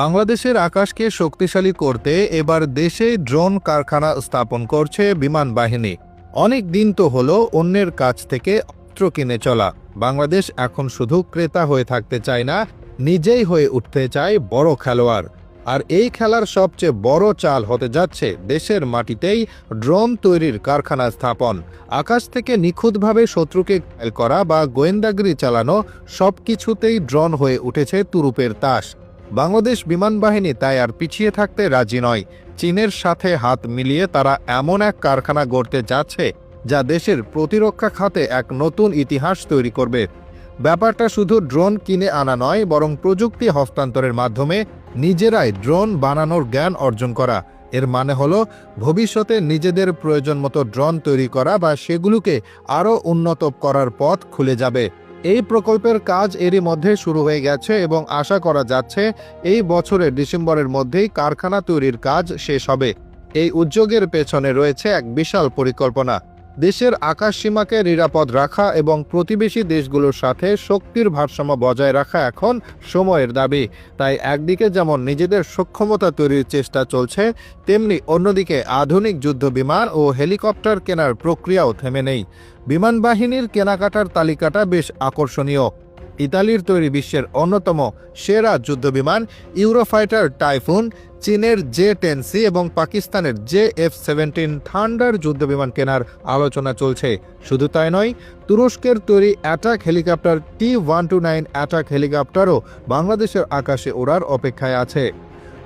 বাংলাদেশের আকাশকে শক্তিশালী করতে এবার দেশে ড্রোন কারখানা স্থাপন করছে বিমান বাহিনী। অনেক দিন তো হলো অন্যের কাছ থেকে অস্ত্র কিনে চলা। বাংলাদেশ এখন শুধু ক্রেতা হয়ে থাকতে চায় না, নিজেই হয়ে উঠতে চায় বড় খেলোয়াড়। আর এই খেলার সবচেয়ে বড় চাল হতে যাচ্ছে দেশের মাটিতেই ড্রোন তৈরির কারখানা স্থাপন। আকাশ থেকে নিখুঁতভাবে শত্রুকে করা বা গোয়েন্দাগিরি চালানো সবকিছুতেই ড্রোন হয়ে উঠেছে তুরুপের তাস। বাংলাদেশ বিমান বাহিনী তাই আর পিছিয়ে থাকতে রাজি নয়। চীনের সাথে হাত মিলিয়ে তারা এমন এক কারখানা গড়তে যাচ্ছে যা দেশের প্রতিরক্ষা খাতে এক নতুন ইতিহাস তৈরি করবে। ব্যাপারটা শুধু ড্রোন কিনে আনা নয়, বরং প্রযুক্তি হস্তান্তরের মাধ্যমে নিজেরাই ড্রোন বানানোর জ্ঞান অর্জন করা। এর মানে হলো, ভবিষ্যতে নিজেদের প্রয়োজন মতো ড্রোন তৈরি করা বা সেগুলোকে আরও উন্নত করার পথ খুলে যাবে। এই প্রকল্পের কাজ এরই মধ্যে শুরু হয়ে গেছে এবং আশা করা যাচ্ছে এই বছরের ডিসেম্বরের মধ্যেই কারখানা তৈরির কাজ শেষ হবে। এই উদ্যোগের পেছনে রয়েছে এক বিশাল পরিকল্পনা। দেশের আকাশ সীমাকে নিরাপদ রাখা এবং প্রতিবেশী দেশগুলোর সাথে শক্তির ভারসাম্য বজায় রাখা এখন সময়ের দাবি। তাই একদিকে যেমন নিজেদের সক্ষমতা তৈরির চেষ্টা চলছে, তেমনি অন্যদিকে আধুনিক যুদ্ধ বিমান ও হেলিকপ্টার কেনার প্রক্রিয়াও থেমে নেই। বিমান বাহিনীর কেনাকাটার তালিকাটা বেশ আকর্ষণীয়। ইতালির তৈরি বিশ্বের অন্যতম সেরা যুদ্ধবিমান ইউরোফাইটার টাইফুন, চীনের জে টেন সি এবং পাকিস্তানের জে এফ সেভেন্টিন থান্ডার যুদ্ধবিমান কেনার আলোচনা চলছে। শুধু তাই নয়, তুরস্কের তৈরি attack helicopter T one two nine attack হেলিকপ্টারও বাংলাদেশের আকাশে ওড়ার অপেক্ষায় আছে।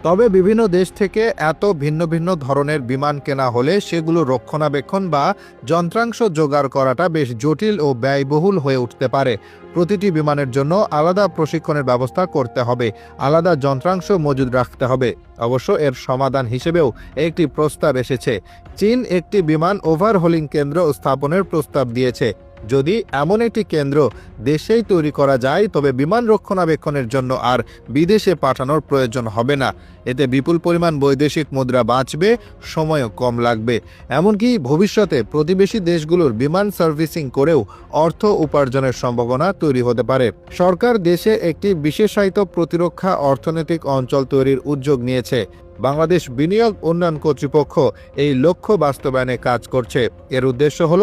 তবে বিভিন্ন দেশ থেকে এত ভিন্ন ভিন্ন ধরনের বিমান কেনা হলে সেগুলো রক্ষণাবেক্ষণ বা যন্ত্রাংশ জোগাড় করাটা বেশ জটিল ও ব্যয়বহুল হয়ে উঠতে পারে। প্রতিটি বিমানের জন্য আলাদা প্রশিক্ষণের ব্যবস্থা করতে হবে, আলাদা যন্ত্রাংশ মজুদ রাখতে হবে। অবশ্য এর সমাধান হিসেবেও একটি প্রস্তাব এসেছে। চীন একটি বিমান ওভারহোলিং কেন্দ্র স্থাপনের প্রস্তাব দিয়েছে। যদি এমন একটি কেন্দ্র দেশেই তৈরি করা যায়, তবে বিমান রক্ষণাবেক্ষণের জন্য আর বিদেশে পাঠানোর প্রয়োজন হবে না। এতে বিপুল পরিমাণ বৈদেশিক মুদ্রা বাঁচবে, সময়ও কম লাগবে। এমনকি ভবিষ্যতে প্রতিবেশী দেশগুলোর বিমান সার্ভিসিং করেও অর্থ উপার্জনের সম্ভাবনা তৈরি হতে পারে। সরকার দেশে একটি বিশেষায়িত প্রতিরক্ষা অর্থনৈতিক অঞ্চল তৈরির উদ্যোগ নিয়েছে। বাংলাদেশ বিনিয়োগ উন্নয়ন কর্তৃপক্ষ এই লক্ষ্য বাস্তবায়নে কাজ করছে। এর উদ্দেশ্য হল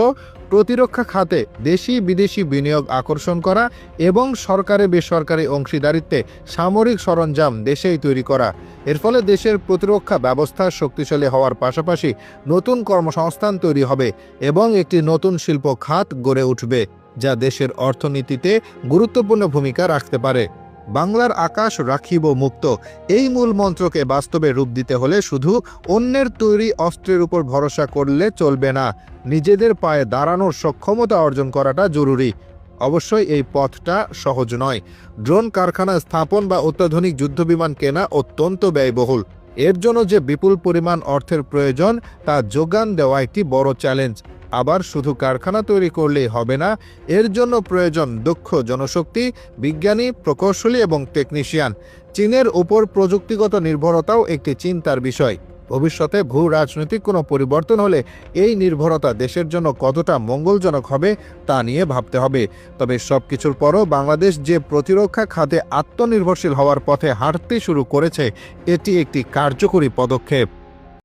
প্রতিরক্ষা খাতে দেশি বিদেশি বিনিয়োগ আকর্ষণ করা এবং সরকারি বেসরকারি অংশীদারিত্বে সামরিক সরঞ্জাম দেশেই তৈরি করা। এর ফলে দেশের প্রতিরক্ষা ব্যবস্থা শক্তিশালী হওয়ার পাশাপাশি নতুন কর্মসংস্থান তৈরি হবে এবং একটি নতুন শিল্প খাত গড়ে উঠবে, যা দেশের অর্থনীতিতে গুরুত্বপূর্ণ ভূমিকা রাখতে পারে। বাংলার আকাশ রাখিব মুক্ত। এই মূল মন্ত্রকে বাস্তবে রূপ দিতে হলে শুধু অন্যের তৈরি অস্ত্রের উপর ভরসা করলে চলবে না। নিজেদের পায়ে দাঁড়ানোর সক্ষমতা অর্জন করাটা জরুরি। অবশ্যই এই পথটা সহজ নয়। ড্রোন কারখানা স্থাপন বা অত্যাধুনিক যুদ্ধবিমান কেনা অত্যন্ত ব্যয়বহুল। এর জন্য যে বিপুল পরিমাণ অর্থের প্রয়োজন, তা যোগান দেওয়া একটি বড় চ্যালেঞ্জ। আবার শুধু কারখানা তৈরি করলেই হবে না, এর জন্য প্রয়োজন দক্ষ জনশক্তি, বিজ্ঞানী, প্রকৌশলী এবং টেকনিশিয়ান চীনের উপর প্রযুক্তিগত নির্ভরতাও একটি চিন্তার বিষয়। ভবিষ্যতে ভূ রাজনৈতিক কোনো পরিবর্তন হলে এই নির্ভরতা দেশের জন্য কতটা মঙ্গলজনক হবে তা নিয়ে ভাবতে হবে। তবে সব কিছুর পরও বাংলাদেশ যে প্রতিরক্ষা খাতে আত্মনির্ভরশীল হওয়ার পথে হাঁটতে শুরু করেছে, এটি একটি কার্যকরী পদক্ষেপ।